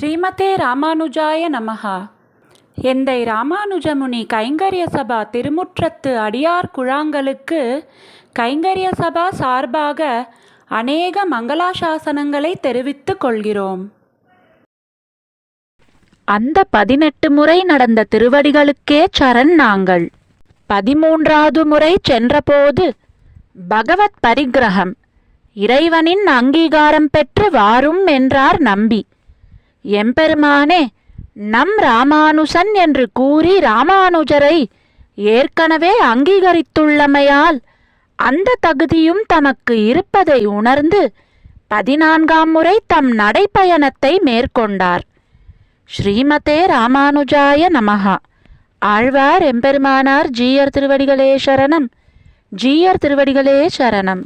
ஸ்ரீமதே ராமானுஜாய நமஹா. எந்தை ராமானுஜமுனி கைங்கரிய சபா திருமுற்றத்து அடியார் குழாங்களுக்கு கைங்கரிய சபா சார்பாக அநேக மங்களாசாசனங்களை தெரிவித்துக் கொள்கிறோம். அந்த பதினெட்டு முறை நடந்த திருவடிகளுக்கே சரண் நாங்கள். பதிமூன்றாவது முறை சென்றபோது பகவத் பரிகிரகம் இறைவனின் அங்கீகாரம் பெற்று வாரும் என்றார் நம்பி. எம்பெருமானே நம் ராமானுசன் என்று கூறி ராமானுஜரை ஏற்கனவே அங்கீகரித்துள்ளமையால் அந்த தகுதியும் தமக்கு இருப்பதை உணர்ந்து பதினான்காம் முறை தம் நடைப்பயணத்தை மேற்கொண்டார். ஸ்ரீமதே ராமானுஜாய நமஹா. ஆழ்வார் எம்பெருமானார் ஜீயர் திருவடிகளே சரணம். ஜீயர் திருவடிகளே சரணம்.